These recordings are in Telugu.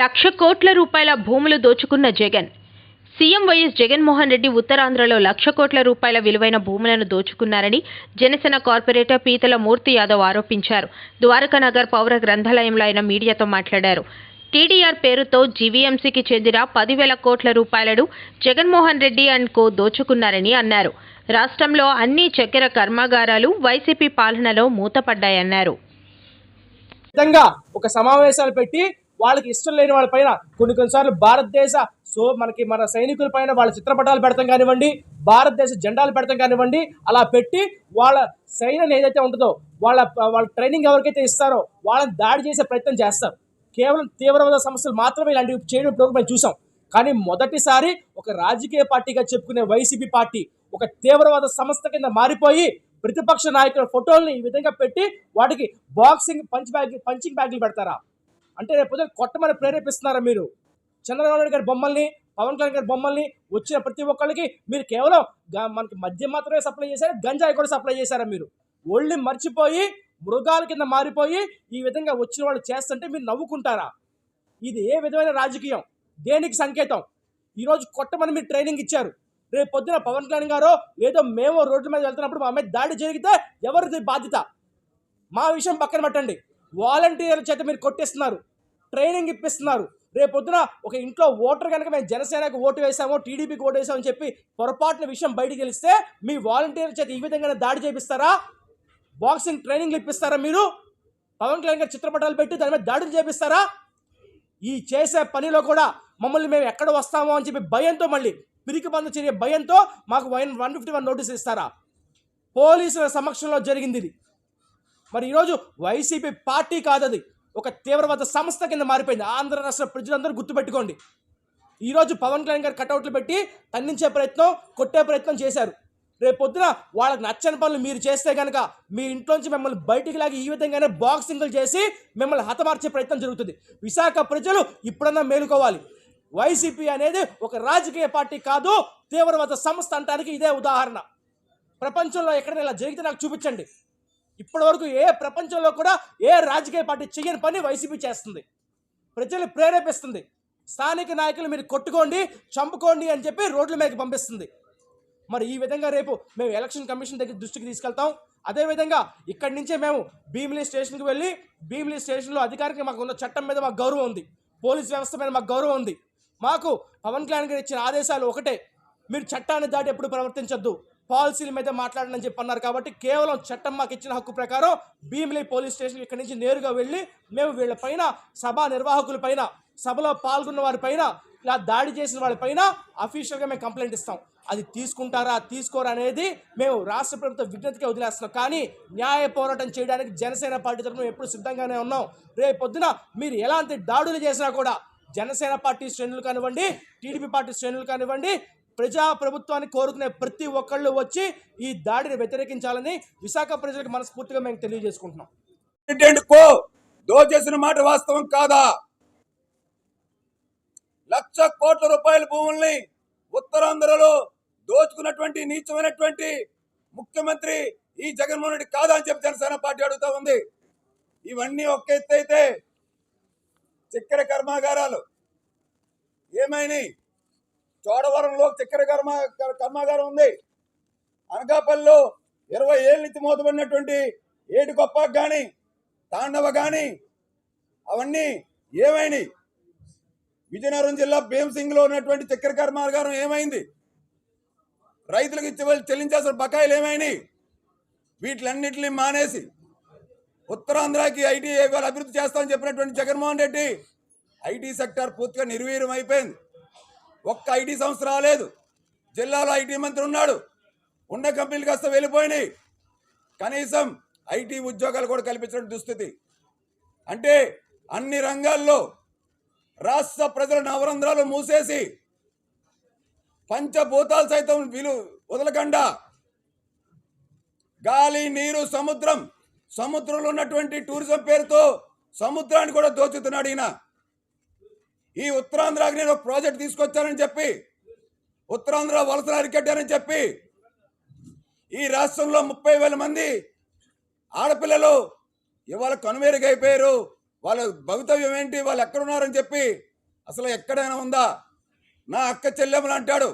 లక్ష కోట్ల రూపాయల భూములు దోచుకున్న జగన్. సీఎం వైఎస్ జగన్మోహన్ రెడ్డి ఉత్తరాంధ్రలో లక్ష కోట్ల రూపాయల విలువైన భూములను దోచుకున్నారని జనసేన కార్పొరేటర్ పీతల మూర్తి యాదవ్ ఆరోపించారు. ద్వారకానగర్ పౌర గ్రంథాలయంలో ఆయన మీడియాతో మాట్లాడారు. టీడీఆర్ పేరుతో జీవీఎంసీకి చెందిన పదివేల కోట్ల రూపాయలను జగన్మోహన్ రెడ్డి అండ్ కో దోచుకున్నారని అన్నారు. రాష్ట్రంలో అన్ని చక్కెర కర్మాగారాలు వైసీపీ పాలనలో మూతపడ్డాయన్నారు. ఒక సమావేశాలు పెట్టి వాళ్ళకి ఇష్టం లేని వాళ్ళ పైన కొన్ని కొన్నిసార్లు భారతదేశ సో మనకి మన సైనికుల పైన వాళ్ళ చిత్రపటాలు పెడతాం కానివ్వండి భారతదేశ జెండాలు పెడతాం కానివ్వండి అలా పెట్టి వాళ్ళ సైన్యం ఏదైతే ఉంటుందో వాళ్ళ వాళ్ళ ట్రైనింగ్ ఎవరికైతే ఇస్తారో వాళ్ళని దాడి చేసే ప్రయత్నం చేస్తారు. కేవలం తీవ్రవాద సమస్యలు మాత్రమే ఇలాంటివి చేయడం ఇప్పుడు మేము చూసాం. కానీ మొదటిసారి ఒక రాజకీయ పార్టీగా చెప్పుకునే వైసీపీ పార్టీ ఒక తీవ్రవాద సంస్థ కింద మారిపోయి ప్రతిపక్ష నాయకుల ఫోటోల్ని ఈ విధంగా పెట్టి వాటికి బాక్సింగ్ పంచ్ బ్యాగ్ పంచింగ్ బ్యాగ్లు పెడతారా? అంటే రేపు కొట్టమని ప్రేరేపిస్తున్నారా మీరు? చంద్రబాబు నాయుడు గారి బొమ్మల్ని పవన్ కళ్యాణ్ గారి బొమ్మల్ని వచ్చిన ప్రతి ఒక్కళ్ళకి మీరు కేవలం గ- మనకి మద్యం మాత్రమే సప్లై చేశారు? గంజాయి కూడా సప్లై చేశారా మీరు? ఒళ్ళి మర్చిపోయి మృగాల కింద మారిపోయి ఈ విధంగా వచ్చిన వాళ్ళు చేస్తుంటే మీరు నవ్వుకుంటారా? ఇది ఏ విధమైన రాజకీయం? దేనికి సంకేతం? ఈరోజు కొట్టమని మీరు ట్రైనింగ్ ఇచ్చారు. రేపు పొద్దున పవన్ కళ్యాణ్ గారో లేదో మేము రోడ్డు మీద వెళ్తున్నప్పుడు మా మీద దాడి జరిగితే ఎవరిది బాధ్యత? మా విషయం పక్కన పెట్టండి. వాలంటీర్ల చేత మీరు కొట్టిస్తున్నారు ట్రైనింగ్ ఇప్పిస్తున్నారు. రేపొద్దున ఒక ఇంట్లో ఓటర్ కనుక మేము జనసేనకు ఓటు వేసామో టీడీపీకి ఓటు వేసామని చెప్పి పొరపాటున విషయం బయటికి తెలిస్తే మీ వాలంటీర్ల చేత ఈ విధంగానే దాడి చేపిస్తారా? బాక్సింగ్ ట్రైనింగ్లు ఇప్పిస్తారా మీరు? పవన్ కళ్యాణ్ గారు చిత్రపటాలు పెట్టి దాని మీద దాడులు చేపిస్తారా? ఈ చేసే పనిలో కూడా మమ్మల్ని మేము ఎక్కడ వస్తామో అని చెప్పి భయంతో మళ్ళీ పిరికి బంధు చర్య భయంతో మాకు one one fifty one notice ఇస్తారా? పోలీసుల సమక్షంలో జరిగింది ఇది. మరి ఈరోజు వైసీపీ పార్టీ కాదది. ఒక తీవ్రవాద సంస్థ కింద మారిపోయింది. ఆంధ్ర రాష్ట్ర ప్రజలందరూ గుర్తుపెట్టుకోండి. ఈరోజు పవన్ కళ్యాణ్ గారు కటౌట్లు పెట్టి తన్నించే ప్రయత్నం కొట్టే ప్రయత్నం చేశారు. రేపొద్దున వాళ్ళకి నచ్చని పనులు మీరు చేస్తే కనుక మీ ఇంట్లోంచి మిమ్మల్ని బయటికి లాగి ఈ విధంగానే బాక్సింగ్లు చేసి మిమ్మల్ని హతమార్చే ప్రయత్నం జరుగుతుంది. విశాఖ ప్రజలు ఇప్పుడన్నా మేలుకోవాలి. వైసీపీ అనేది ఒక రాజకీయ పార్టీ కాదు తీవ్రవాద సంస్థ అంటానికి ఇదే ఉదాహరణ. ప్రపంచంలో ఎక్కడైనా ఇలా జరిగితే నాకు చూపించండి. ఇప్పటి వరకు ఏ ప్రపంచంలో కూడా ఏ రాజకీయ పార్టీ చేయని పని వైసీపీ చేస్తుంది. ప్రజలు ప్రేరేపిస్తుంది. స్థానిక నాయకులు మీరు కొట్టుకోండి చంపుకోండి అని చెప్పి రోడ్ల మీదకి పంపిస్తుంది. మరి ఈ విధంగా రేపు మేము ఎలక్షన్ కమిషన్ దగ్గర దృష్టికి తీసుకెళ్తాం. అదేవిధంగా ఇక్కడి నుంచే మేము భీమిలీ స్టేషన్కి వెళ్ళి భీమిలీ స్టేషన్లో అధికారికి మాకు ఉన్న చట్టం మీద మాకు గౌరవం ఉంది. పోలీస్ వ్యవస్థ మీద మాకు గౌరవం ఉంది. మాకు పవన్ కళ్యాణ్ గారు ఇచ్చిన ఆదేశాలు ఒకటే. మీరు చట్టాన్ని దాటి ఎప్పుడు ప్రవర్తించొద్దు. పాలసీల మీద మాట్లాడనని చెప్పి అన్నారు కాబట్టి కేవలం చట్టం మాకు ఇచ్చిన హక్కు ప్రకారం భీమిలీ పోలీస్ స్టేషన్ ఇక్కడి నుంచి నేరుగా వెళ్ళి మేము వీళ్ళ పైన సభా నిర్వాహకుల పైన సభలో పాల్గొన్న వారి పైన ఇలా దాడి చేసిన వారిపైన అఫీషియల్గా మేము కంప్లైంట్ ఇస్తాం. అది తీసుకుంటారా తీసుకోరా అనేది మేము రాష్ట్ర ప్రభుత్వ విజ్ఞతకే వదిలేస్తున్నాం. కానీ న్యాయ పోరాటం చేయడానికి జనసేన పార్టీ తరఫున ఎప్పుడు సిద్ధంగానే ఉన్నాం. రేపు పొద్దున మీరు ఎలాంటి దాడులు చేసినా కూడా జనసేన పార్టీ శ్రేణులు కానివ్వండి టీడీపీ పార్టీ శ్రేణులు కానివ్వండి ప్రజా ప్రభుత్వాన్ని కోరుకునే ప్రతి ఒక్కళ్ళు వచ్చి ఈ దాడిని వ్యతిరేకించాలని విశాఖ ప్రజలకు మనస్ఫూర్తిగా మేము తెలియజేసుకుంటున్నాం. కో దోచేసిన మాట వాస్తవం కాదా? లక్ష కోట్ల రూపాయల భూముల్ని ఉత్తరాంధ్రలో దోచుకున్నటువంటి నీచమైనటువంటి ముఖ్యమంత్రి ఈ జగన్మోహన్ రెడ్డి కాదా అని చెప్పి జనసేన పార్టీ అడుగుతా ఉంది. ఇవన్నీ ఒక్క ఎత్తు అయితే చక్కెర కర్మాగారాలు ఏమైనాయి? చోడవరంలో చక్కెర కర్మ కర్మాగారం ఉంది. అనకాపల్లిలో ఇరవై ఏళ్ళ నుంచి మూతపడినటువంటి ఏటి గొప్ప కానీ తాండవ కానీ అవన్నీ ఏమైనాయి విజయనగరం జిల్లా భీమసింగ్లో ఉన్నటువంటి చక్కెర కర్మాగారం ఏమైంది? రైతులకు ఇచ్చే చెల్లించాల్సిన బకాయిలు ఏమైనాయి వీటిలన్నింటినీ మానేసి ఉత్తరాంధ్రకి ఐటీ అభివృద్ధి చేస్తామని చెప్పినటువంటి జగన్మోహన్ రెడ్డి ఐటీ సెక్టార్ పూర్తిగా నిర్వీర్యం అయిపోయింది. ఒక్క ఐటీ సంస్థ రాలేదు. జిల్లాలో ఐటీ మంత్రి ఉన్నాడు. ఉన్న కంపెనీలు కాస్త వెళ్ళిపోయినాయి. కనీసం ఐటీ ఉద్యోగాలు కూడా కల్పించడం దుస్థితి. అంటే అన్ని రంగాల్లో రాష్ట్ర ప్రజల నవరంధ్రాలు మూసేసి పంచభూతాలు సైతం విలు వదలకుండా గాలి నీరు సముద్రం సముద్రంలో ఉన్నటువంటి టూరిజం పేరుతో సముద్రాన్ని కూడా దోచుతున్నాడు ఈయన. ఈ ఉత్తరాంధ్రకి నేను ప్రాజెక్ట్ తీసుకొచ్చానని చెప్పి ఉత్తరాంధ్ర వలసలు అరికట్టానని చెప్పి ఈ రాష్ట్రంలో ముప్పై వేల మంది ఆడపిల్లలు ఇవాళ కనుమేరుగైపోయారు వాళ్ళ భవితవ్యం ఏంటి? వాళ్ళు ఎక్కడున్నారని చెప్పి అసలు ఎక్కడైనా ఉందా? నా అక్క చెల్లెమ్మలు అంటాడు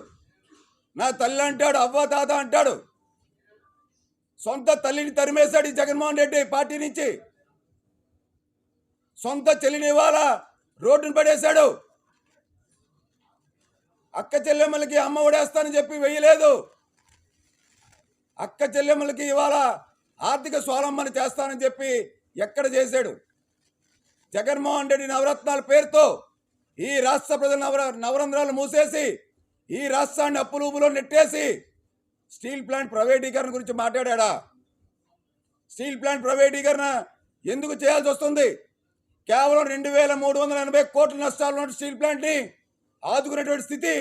నా తల్లి అంటాడు అవ్వ తాత అంటాడు సొంత తల్లిని తరిమేశాడు ఈ జగన్మోహన్ రెడ్డి పార్టీ నుంచి. సొంత చెల్లిని ఇవాళ రోడ్డును పడేశాడు. అక్క చెల్లెమ్మలకి అమ్మ ఒడేస్తానని చెప్పి వెయ్యలేదు. అక్క చెల్లెమ్మలకి ఇవాళ ఆర్థిక స్వాలంబన చేస్తానని చెప్పి ఎక్కడ చేశాడు? జగన్మోహన్ రెడ్డి నవరత్నాల పేరుతో ఈ రాష్ట్ర ప్రజల నవర నవరంధ్రాలు మూసేసి ఈ రాష్ట్రాన్ని అప్పులూపులో నెట్టేసి స్టీల్ ప్లాంట్ ప్రైవేటీకరణ గురించి మాట్లాడా స్టీల్ ప్లాంట్ ప్రైవేటీకరణ ఎందుకు చేయాల్సి వస్తుంది? కేవలం రెండు వేల మూడు వందల ఎనభై కోట్ల నష్టాలు ఉన్న స్టీల్ ప్లాంట్ని ఆదుకునేటువంటి స్థితి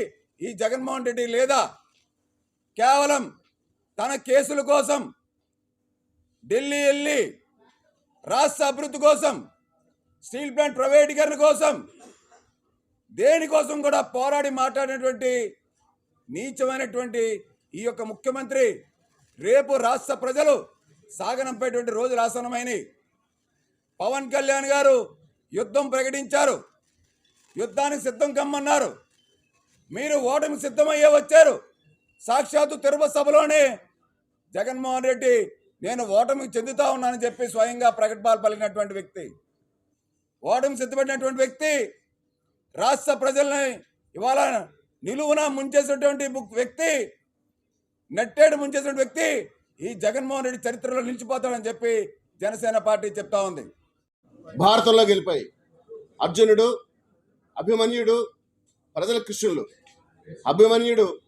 ఈ జగన్మోహన్ రెడ్డి లేదా? కేవలం తన కేసుల కోసం ఢిల్లీ వెళ్ళి రాష్ట్ర అభివృద్ధి కోసం స్టీల్ ప్లాంట్ ప్రైవేటీకరణ కోసం దేనికోసం కూడా పోరాడి మాట్లాడినటువంటి నీచమైనటువంటి ఈ యొక్క ముఖ్యమంత్రి రేపు రాష్ట్ర ప్రజలు సాగనంపేటువంటి రోజులు ఆసనమైనవి పవన్ కళ్యాణ్ గారు యుద్ధం ప్రకటించారు. యుద్ధానికి సిద్ధం కమ్మన్నారు. మీరు ఓటమి సిద్ధమయ్యే వచ్చారు. సాక్షాత్తు తిరుపతి సభలోనే జగన్మోహన్ రెడ్డి నేను ఓటమికి చెందుతా ఉన్నానని చెప్పి స్వయంగా ప్రకటనలు పలికినటువంటి వ్యక్తి. ఓటమి సిద్ధపడినటువంటి వ్యక్తి రాష్ట్ర ప్రజల్ని ఇవాళ నిలువున ముంచేసినటువంటి వ్యక్తి నెట్టేడు ముంచేసిన వ్యక్తి ఈ జగన్మోహన్ రెడ్డి చరిత్రలో నిలిచిపోతాడని చెప్పి జనసేన పార్టీ చెప్తా ఉంది. భారతంలో గెలిపాయి. అర్జునుడు అభిమన్యుడు ప్రజల కృష్ణులు. అభిమన్యుడు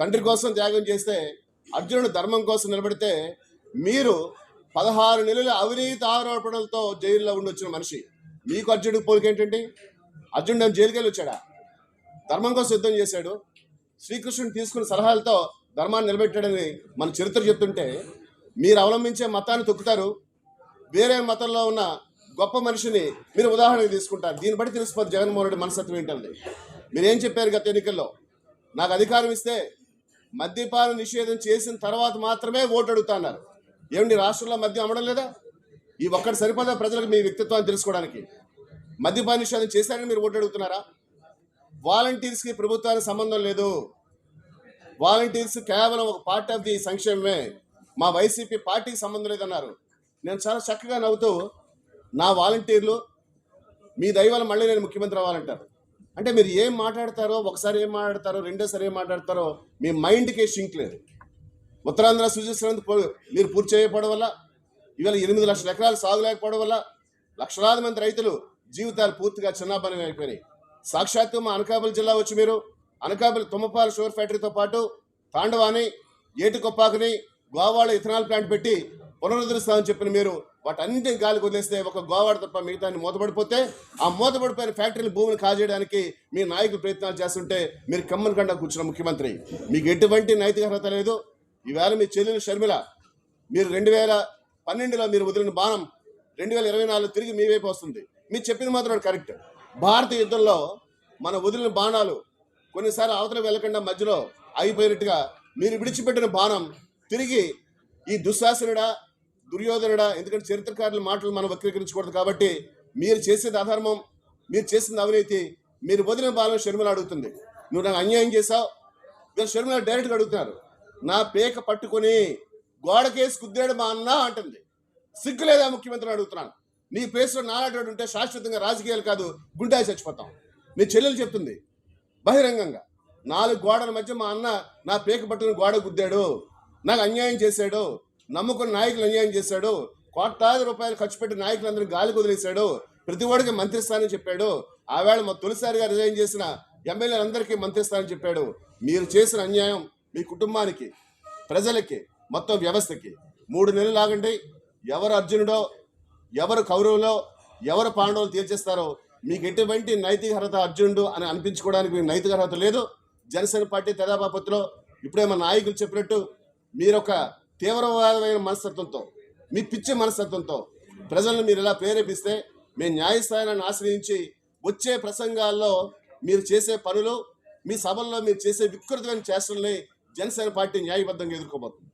తండ్రి కోసం త్యాగం చేస్తే అర్జునుడు ధర్మం కోసం నిలబడితే మీరు పదహారు నెలల అవినీతి ఆరోపణలతో జైల్లో ఉండొచ్చిన మనిషి. మీకు అర్జునుడికి పోలిక ఏంటండి? అర్జునుడు ఏం జైలుకి వెళ్ళి వచ్చాడా? ధర్మం కోసం యుద్ధం చేశాడు. శ్రీకృష్ణుని తీసుకున్న సలహాలతో ధర్మాన్ని నిలబెట్టాడని మన చరిత్ర చెప్తుంటే మీరు అవలంబించే మతాన్ని తొక్కుతారు. వేరే మతంలో ఉన్న గొప్ప మనిషిని మీరు ఉదాహరణకు తీసుకుంటారు. దీన్ని బట్టి తెలిసిపోతుంది జగన్మోహన్ రెడ్డి మనస్తత్వం ఏంటండి మీరు ఏం చెప్పారు గత ఎన్నికల్లో? నాకు అధికారం ఇస్తే మద్యపాన నిషేధం చేసిన తర్వాత మాత్రమే ఓటు అడుగుతున్నారు ఏమండి రాష్ట్రంలో మద్యం అమ్మడం లేదా? ఈ ఒక్కటి సరిపడా ప్రజలకు మీ వ్యక్తిత్వాన్ని తెలుసుకోవడానికి? మద్యపాన నిషేధం చేశారని మీరు ఓటు అడుగుతున్నారా? వాలంటీర్స్కి ప్రభుత్వానికి సంబంధం లేదు. వాలంటీర్స్ కేవలం ఒక పార్ట్ ఆఫ్ ది సంక్షేమమే. మా వైసీపీ పార్టీకి సంబంధం లేదన్నారు. నేను చాలా చక్కగా నవ్వుతూ నా వాలంటీర్లు మీ దైవాలు మళ్ళీ నేను ముఖ్యమంత్రి అవ్వాలంటారు. అంటే మీరు ఏం మాట్లాడతారో ఒకసారి ఏం మాట్లాడతారో రెండోసారి ఏం మాట్లాడతారో మీ మైండ్కే షింక్ లేదు. ఉత్తరాంధ్ర సూచిస్తున్నందుకు మీరు పూర్తి చేయకపోవడం వల్ల ఇవాళ ఎనిమిది లక్షల ఎకరాలు సాగు లేకపోవడం వల్ల లక్షలాది మంది రైతులు జీవితాలు పూర్తిగా చిన్నాభనం అయిపోయినాయి. సాక్షాత్తు మా అనకాపల్లి జిల్లా వచ్చి మీరు అనకాపల్లి తుమ్మపాల షుగర్ ఫ్యాక్టరీతో పాటు తాండవాని ఏటికొప్పాకుని గోవాడ ఇథనాల్ ప్లాంట్ పెట్టి పునరుద్ధరిస్తామని చెప్పిన మీరు వాటన్నింటిని గాలికి వదిలేస్తే ఒక గోవాడ తప్ప మిగతాన్ని మూతపడిపోతే ఆ మూతపడిపోయిన ఫ్యాక్టరీల భూమిని కాజేయడానికి మీ నాయకులు ప్రయత్నాలు చేస్తుంటే మీరు కమ్మని కండా కూర్చున్న ముఖ్యమంత్రి. మీకు ఎటువంటి నైతిక అర్హత లేదు. ఈవేళ మీ చెల్లెలు షర్మిల మీరు రెండు వేల పన్నెండులో మీరు వదిలిన బాణం రెండు వేల ఇరవై నాలుగు తిరిగి మీ వైపు వస్తుంది. మీరు చెప్పింది మాత్రం కరెక్ట్. భారత యుద్ధంలో మన వదిలిన బాణాలు కొన్నిసార్లు అవతల వెళ్ళకుండా మధ్యలో అయిపోయినట్టుగా మీరు విడిచిపెట్టిన బాణం తిరిగి ఈ దుశ్శాసనుడా దుర్యోధనుడా ఎందుకంటే చరిత్రకారుల మాటలు మనం వక్రీకరించకూడదు కాబట్టి మీరు చేసేది అధర్మం మీరు చేసింది అవినీతి మీరు వదిలిన బాణం షర్మిల అడుగుతుంది. నువ్వు నాకు అన్యాయం చేశావు? మీరు షర్మిల డైరెక్ట్గా అడుగుతున్నారు. నా పేక పట్టుకొని గోడకేసి కుద్దాడు మా అన్న అంటుంది. సిగ్గు లేదా ముఖ్యమంత్రిని అడుగుతున్నాను. నీ పేసులో నాలాటోడు ఉంటే శాశ్వతంగా రాజకీయాలు కాదు గుండాయి చచ్చిపోతాం. నీ చెల్లెలు చెప్తుంది బహిరంగంగా నాలుగు గోడల మధ్య మా అన్న నా పేక పట్టుకుని గోడ గుద్దాడు నాకు అన్యాయం చేశాడు నమ్ముకున్న నాయకులు అన్యాయం చేశాడు. కోట్లాది రూపాయలు ఖర్చు పెట్టి నాయకులందరూ గాలి వదిలేశాడు. ప్రతి వాడికి మంత్రి స్థానం చెప్పాడు ఆవేళ మా తొలిసారిగా రిజైన్ చేసిన ఎమ్మెల్యేలందరికీ మంత్రి స్థానం చెప్పాడు. మీరు చేసిన అన్యాయం మీ కుటుంబానికి ప్రజలకి మొత్తం వ్యవస్థకి. మూడు నెలలు ఆగండి. ఎవరు అర్జునుడో ఎవరు కౌరవులో ఎవరు పాండవులు తీర్చేస్తారో మీకు ఎటువంటి నైతిక అర్హత అర్జునుడు అని అనిపించుకోవడానికి మీకు నైతిక అర్హత లేదు. జనసేన పార్టీ తెదాబాపత్లో ఇప్పుడే మా నాయకులు చెప్పినట్టు మీరు ఒక తీవ్రవాదమైన మనస్తత్వంతో మీ పిచ్చి మనస్తత్వంతో ప్రజలను మీరు ఇలా ప్రేరేపిస్తే మేము న్యాయస్థానాన్ని ఆశ్రయించి వచ్చే ప్రసంగాల్లో మీరు చేసే పనులు మీ సభల్లో మీరు చేసే వికృతమైన చేష్టల్ని జనసేన పార్టీ న్యాయబద్ధంగా ఎదుర్కోబోతుంది.